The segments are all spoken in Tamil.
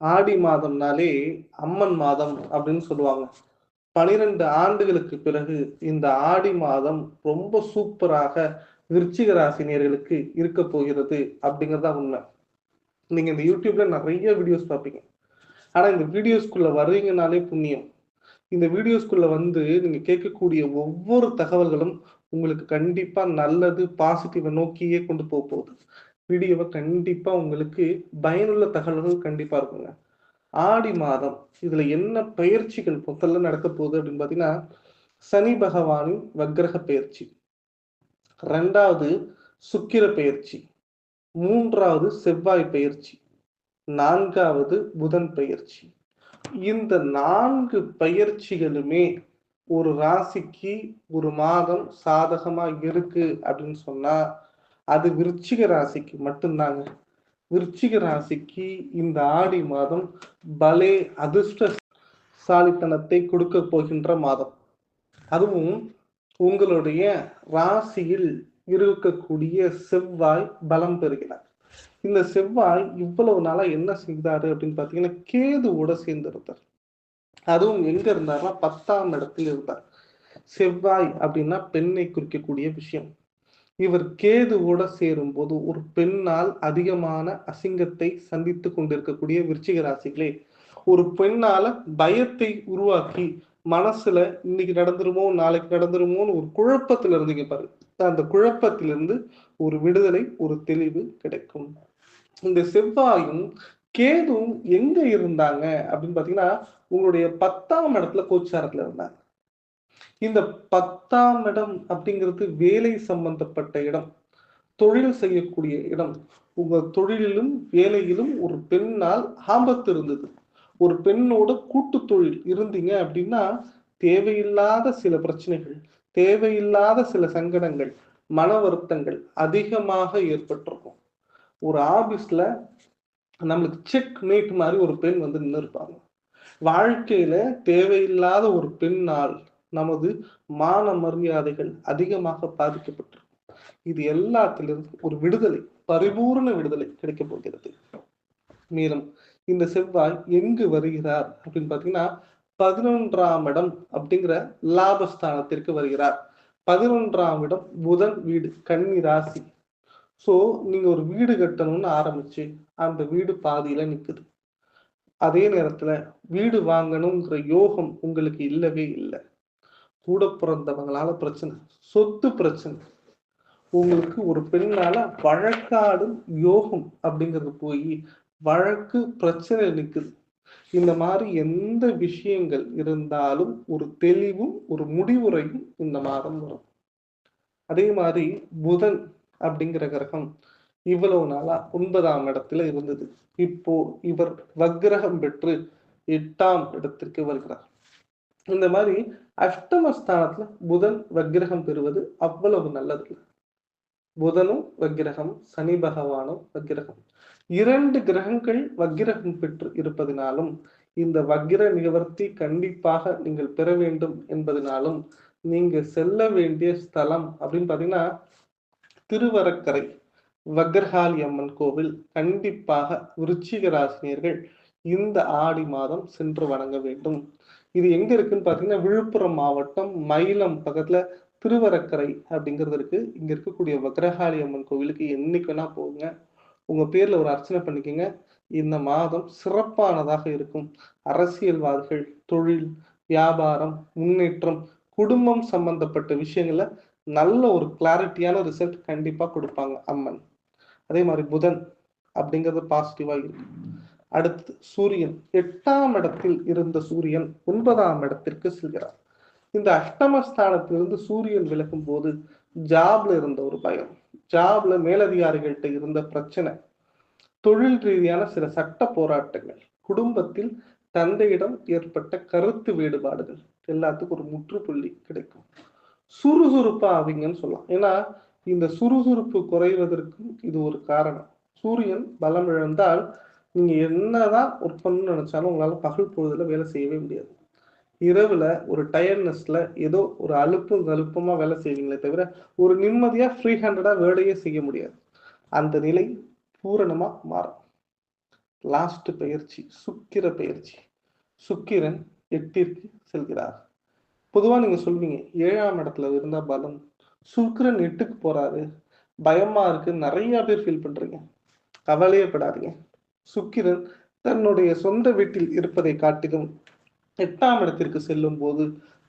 ஆடி மாதம்னாலே அம்மன் மாதம் அப்படின்னு சொல்லுவாங்க. பனிரெண்டு ஆண்டுகளுக்கு பிறகு இந்த ஆடி மாதம் ரொம்ப சூப்பராக விருச்சிக ராசினியர்களுக்கு இருக்க போகிறது அப்படிங்கறதா உண்மை. நீங்க இந்த யூடியூப்ல நிறைய வீடியோஸ் பார்ப்பீங்க. ஆனா இந்த வீடியோஸ்குள்ள வர்றீங்கனாலே புண்ணியம். இந்த வீடியோஸ்குள்ள வந்து நீங்க கேட்கக்கூடிய ஒவ்வொரு தகவல்களும் உங்களுக்கு கண்டிப்பா நல்லது பாசிட்டிவை நோக்கியே கொண்டு போக போகுது. வீடியோவை கண்டிப்பா உங்களுக்கு பயனுள்ள தகவல்கள் கண்டிப்பா இருக்குங்க. ஆடி மாதம் இதுல என்ன பயிற்சிகள் முதல்ல நடக்க போகுது அப்படின்னு பாத்தீங்கன்னா சனி பகவானின் வக்ரக பயிற்சி. ரெண்டாவது சுக்கிர பயிற்சி. மூன்றாவது செவ்வாய் பயிற்சி. நான்காவது புதன் பயிற்சி. இந்த நான்கு பயிற்சிகளுமே ஒரு ராசிக்கு ஒரு மாதம் சாதகமா இருக்கு அப்படின்னு சொன்னா அது விருச்சிக ராசிக்கு மட்டும்தாங்க. விருச்சிக ராசிக்கு இந்த ஆடி மாதம் பலே அதிர்ஷ்டசாலித்தனத்தை கொடுக்க போகின்ற மாதம். அதுவும் உங்களுடைய ராசியில் இருக்கக்கூடிய செவ்வாய் பலம் பெறுகிறார். இந்த செவ்வாய் இவ்வளவு நாளா என்ன செய்தாரு அப்படின்னு பாத்தீங்கன்னா கேதுவோட சேர்ந்து இருந்தார் அதுவும் எங்க இருந்தார்னா பத்தாம் இடத்தில் இருந்தார். செவ்வாய் அப்படின்னா பெண்ணை குறிக்கக்கூடிய விஷயம். இவர் கேதுவோட சேரும் போது ஒரு பெண்ணால் அதிகமான அசிங்கத்தை சந்தித்து கொண்டிருக்கக்கூடிய விருச்சிக ராசிகளே ஒரு பெண்ணால பயத்தை உருவாக்கி மனசுல இன்னைக்கு நடந்துருமோ நாளைக்கு நடந்துருமோன்னு ஒரு குழப்பத்துல இருந்தீங்க பாரு. அந்த குழப்பத்திலிருந்து ஒரு விடுதலை ஒரு தெளிவு கிடைக்கும். இந்த செவ்வாயும் கேதுவும் எங்க இருந்தாங்க அப்படின்னு பாத்தீங்கன்னா உங்களுடைய பத்தாம் இடத்துல கோச்சாரத்துல இருந்தாங்க. இந்த பத்தாம் இடம் அப்படிங்கிறது வேலை சம்பந்தப்பட்ட இடம். தொழில் செய்யக்கூடிய இடம். உங்க தொழிலிலும் வேலையிலும் ஒரு பெண்ணால் ஆபத்து இருந்தது. ஒரு பெண்ணோட கூட்டு தொழில் இருந்தீங்க அப்படின்னா தேவையில்லாத சில பிரச்சனைகள் தேவையில்லாத சில சங்கடங்கள் மன வருத்தங்கள் அதிகமாக ஏற்பட்டிருக்கும். ஒரு ஆபீஸ்ல நம்மளுக்கு செக் மேட் மாதிரி ஒரு பெண் வந்து நின்று இருப்பாங்க வாழ்க்கையில தேவையில்லாத ஒரு பெண்ணால் நமது மான மரியாதைகள் அதிகமாக பாதிக்கப்பட்டிருக்கும். இது எல்லாத்திலிருந்து ஒரு விடுதலை பரிபூர்ண விடுதலை கிடைக்க போகிறது. மேலும் இந்த செவ்வாய் எங்கு வருகிறார் அப்படின்னு பாத்தீங்கன்னா பதினொன்றாம் இடம் அப்படிங்கிற லாபஸ்தானத்திற்கு வருகிறார். பதினொன்றாம் இடம் புதன் வீடு கன்னி ராசி. சோ நீங்க ஒரு வீடு கட்டணும்னு ஆரம்பிச்சு அந்த வீடு பாதியில நிக்குது. அதே நேரத்துல வீடு வாங்கணுங்கிற யோகம் உங்களுக்கு இல்லவே இல்லை. கூட பிறந்தவங்களால பிரச்சனை சொத்து பிரச்சனை. உங்களுக்கு ஒரு பெண்ணால வழக்காடும் யோகம் அப்படிங்கிறது போய் வழக்கு பிரச்சனை நிக்குது. இந்த மாதிரி எந்த விஷயங்கள் இருந்தாலும் ஒரு தெளிவும் ஒரு முடிவுரையும் இந்த மாதம் வரும். அதே மாதிரி புதன் அப்படிங்கிற கிரகம் இவ்வளவு நாளா ஒன்பதாம் இடத்துல இருந்தது. இப்போ இவர் வக்கிரகம் பெற்று எட்டாம் இடத்திற்கு வருகிறார். இந்த மாதிரி அஷ்டமஸ்தானத்துல புதன் வக்கிரகம் பெறுவது அவ்வளவு நல்லது புதனும் வக்கிரகம் சனி பகவானும் வக்கிரகம். இரண்டு கிரகங்கள் வக்கிரகம் பெற்று இருப்பதினாலும் இந்த வக்கிர நிவர்த்தி கண்டிப்பாக நீங்கள் பெற வேண்டும் என்பதனாலும் நீங்க செல்ல வேண்டிய ஸ்தலம் அப்படின்னு பாத்தீங்கன்னா திருவரக்கரை வக்ரகாளி அம்மன் கோவில். கண்டிப்பாக விருச்சிக ராசினியர்கள் இந்த ஆடி மாதம் சென்று வணங்க வேண்டும். இது எங்க இருக்குன்னு பாத்தீங்கன்னா விழுப்புரம் மாவட்டம் மயிலம் பக்கத்துல திருவரக்கரை அப்படிங்கிறது இருக்கு. இங்க இருக்கக்கூடிய வக்ரஹாளி அம்மன் கோவிலுக்கு என்னைக்கு வேணா போகுங்க உங்க பேர்ல ஒரு அர்ச்சனை பண்ணிக்கோங்க. இந்த மாதம் சிறப்பானதாக இருக்கும். அரசியல்வாதிகள் தொழில் வியாபாரம் முன்னேற்றம் குடும்பம் சம்பந்தப்பட்ட விஷயங்கள்ல நல்ல ஒரு கிளாரிட்டியான ரிசல்ட் கண்டிப்பா கொடுப்பாங்க அம்மன். அதே மாதிரி புதன் அப்படிங்கிறது பாசிட்டிவா இருக்கு அடுத்து சூரியன். எட்டாம் இடத்தில் இருந்த சூரியன் ஒன்பதாம் இடத்திற்கு செல்கிறார். இந்த அஷ்டமஸ்தானத்திலிருந்து சூரியன் விலகும் போது ஜாப்ல இருந்த ஒரு பயம். ஜாப்ல மேலதிகாரிகள்கிட்ட இருந்த பிரச்சனை. தொழில் ரீதியான சில சட்ட போராட்டங்கள். குடும்பத்தில் தந்தையிடம் ஏற்பட்ட கருத்து வேறுபாடுகள். எல்லாத்துக்கும் ஒரு முற்றுப்புள்ளி கிடைக்கும். சுறுசுறுப்பா ஆவீங்கன்னு சொல்லலாம். ஏன்னா இந்த சுறுசுறுப்பு குறைவதற்கும் இது ஒரு காரணம். சூரியன் பலம் இழந்தால் நீங்க என்னதான் ஒர்க் பண்ணணும்னு நினைச்சாலும் உங்களால பகல் பொழுதுல வேலை செய்யவே முடியாது. இரவுல ஒரு டயர்ட்னஸ்ல ஏதோ ஒரு அலுப்பு அலுப்பமாக வேலை செய்வீங்களே தவிர ஒரு நிம்மதியா ஃப்ரீ ஹேண்டடா வேலையே செய்ய முடியாது. அந்த நிலை பூரணமா மாறும். லாஸ்ட் பயிற்சி சுக்கிர பயிற்சி. சுக்கிரன் எட்டிற்கு செல்கிறார். பொதுவா நீங்க சொல்வீங்க ஏழாம் இடத்துல இருந்தா பலம். சுக்கிரன் எட்டுக்கு போறாரு. பயமா இருக்கு. நிறைய பேர் ஃபீல் பண்றீங்க. கவலையே படாதீங்க. சுக்கிரன் தன்னுடைய சொந்த வீட்டில் இருப்பதை காட்டிலும் எட்டாம் இடத்திற்கு செல்லும் போது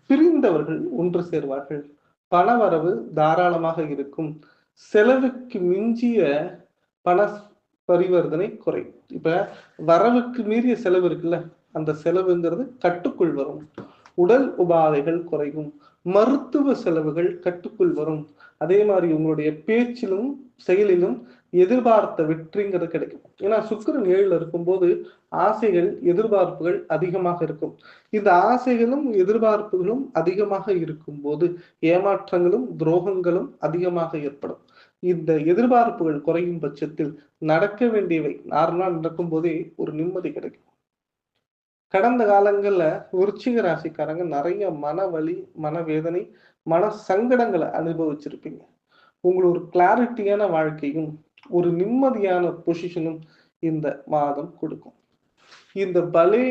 பிரிந்தவர்கள் ஒன்று சேர்வார்கள். பணவரவு தாராளமாக இருக்கும். செலவுக்கு மிஞ்சிய பண பரிவர்த்தனை குறையும் இப்ப வரவுக்கு மீறிய செலவு இருக்குல்ல அந்த செலவுங்கிறது கட்டுக்குள் வரும். உடல் உபாதைகள் குறையும். மருத்துவ செலவுகள் கட்டுக்குள் வரும். அதே மாதிரி உங்களுடைய பேச்சிலும் செயலிலும் எதிர்பார்த்த வெற்றிங்கிறது கிடைக்கும். ஏன்னா சுக்கரன் ஏழுல இருக்கும்போது ஆசைகள் எதிர்பார்ப்புகள் அதிகமாக இருக்கும். இந்த ஆசைகளும் எதிர்பார்ப்புகளும் அதிகமாக இருக்கும்போது ஏமாற்றங்களும் துரோகங்களும் அதிகமாக ஏற்படும். இந்த எதிர்பார்ப்புகள் குறையும் பட்சத்தில் நடக்க வேண்டியவை. நார்மலா நடக்கும் போதே ஒரு நிம்மதி கிடைக்கும். கடந்த காலங்கள்ல விருச்சிக ராசிக்காரங்க நிறைய மனவலி மனவேதனை மன சங்கடங்களை அனுபவிச்சிருப்பீங்க. உங்களுக்கு ஒரு கிளாரிட்டியான வாழ்க்கையும் ஒரு நிம்மதியான பொசிஷனும் இந்த மாதம் கொடுக்கும். இந்த பலே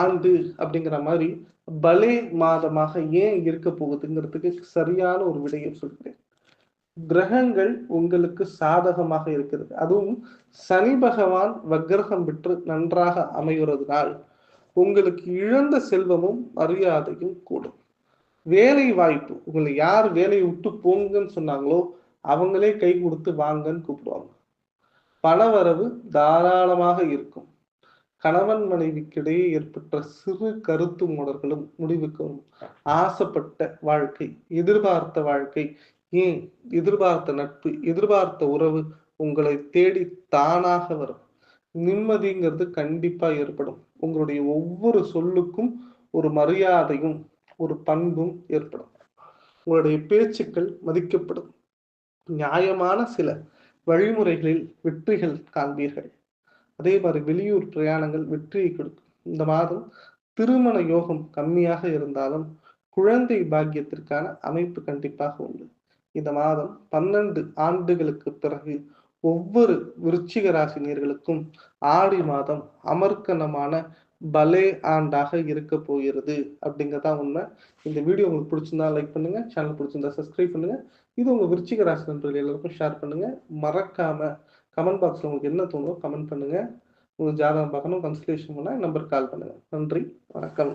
ஆண்டு அப்படிங்கிற மாதிரி பலே மாதமாக ஏன் இருக்க போகுதுங்கிறதுக்கு சரியான ஒரு விடையை சொல்கிறேன் கிரகங்கள் உங்களுக்கு சாதகமாக இருக்கிறது. அதுவும் சனி பகவான் வக்கிரகம் பெற்று நன்றாக அமைகிறதுனால் உங்களுக்கு இழந்த செல்வமும் மரியாதையும் கூடும். வேலை வாய்ப்பு உங்களை யார் வேலையை விட்டு போங்கன்னு சொன்னாங்களோ அவங்களே கை கொடுத்து வாங்கன்னு கூப்பிடுவாங்க. பணவரவு தாராளமாக இருக்கும். கணவன் மனைவிக்கிடையே ஏற்பட்ட சிறு கருத்து மோடர்களும் முடிவுக்கு வரும் ஆசைப்பட்ட வாழ்க்கை எதிர்பார்த்த வாழ்க்கை ஏன் எதிர்பார்த்த நட்பு எதிர்பார்த்த உறவு உங்களை தேடி தானாக வரும். நிம்மதிங்கிறது கண்டிப்பா ஏற்படும். உங்களுடைய ஒவ்வொரு சொல்லுக்கும் ஒரு மரியாதையும் ஒரு பண்பும் ஏற்படும். உங்களுடைய பேச்சுக்கள் மதிக்கப்படும். நியாயமான சில வழிமுறைகளில் வெற்றிகள் காண்பீர்கள். அதே மாதிரி வெளியூர் பிரயாணங்கள் வெற்றியை கொடுக்கும். இந்த மாதம் திருமண யோகம் கம்மியாக இருந்தாலும் குழந்தை பாக்கியத்திற்கான அமைப்பு கண்டிப்பாக உண்டு. இந்த மாதம் பன்னெண்டு ஆண்டுகளுக்கு பிறகு ஒவ்வொரு விருச்சிக ராசினியர்களுக்கும் ஆடி மாதம் அமர்க்கணமான பலே ஆண்டாக இருக்க போகிறது அப்படிங்கிறதா உண்மை. இந்த வீடியோ உங்களுக்கு பிடிச்சிருந்தா லைக் பண்ணுங்க சேனல் பிடிச்சிருந்தா சப்ஸ்கிரைப் பண்ணுங்க. இது உங்க விருச்சிக ராசி நண்பர்கள் எல்லாருக்கும் ஷேர் பண்ணுங்க. மறக்காம கமெண்ட் பாக்ஸ்ல உங்களுக்கு என்ன தோணுதோ கமெண்ட் பண்ணுங்க. உங்களுக்கு ஜாதகம் பார்க்கணும் கன்சல்டேஷன் பண்ணால் நம்பர் கால் பண்ணுங்க. நன்றி வணக்கம்.